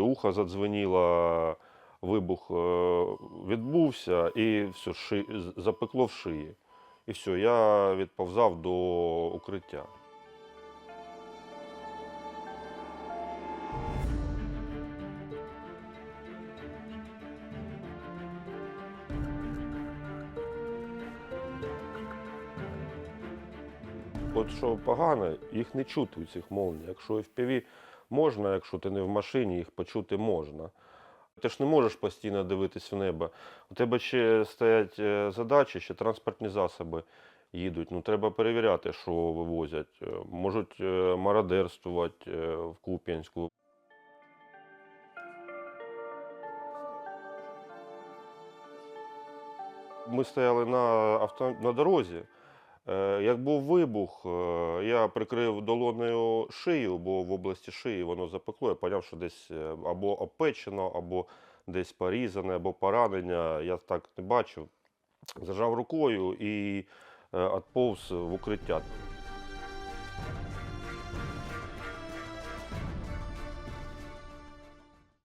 Ухо задзвеніло, вибух е, відбувся і все, ши, запекло в шиї. І все, я відповзав до укриття. От що погано, їх не чути у цих молній. Якщо FPV можна, якщо ти не в машині, їх почути можна. Ти ж не можеш постійно дивитись в небо. У тебе ще стоять е, задачі, ще транспортні засоби їдуть. Ну, треба перевіряти, що вивозять. Е, Можуть е, мародерствувати в Куп'янську. Ми стояли на, авто... на дорозі. Е, Як був вибух, е, я прикрив долоною шию, бо в області шиї воно запекло. Я поняв, що десь е, або опечено, або десь порізане, або поранення. Я так не бачив. Зажав рукою і відповз в укриття.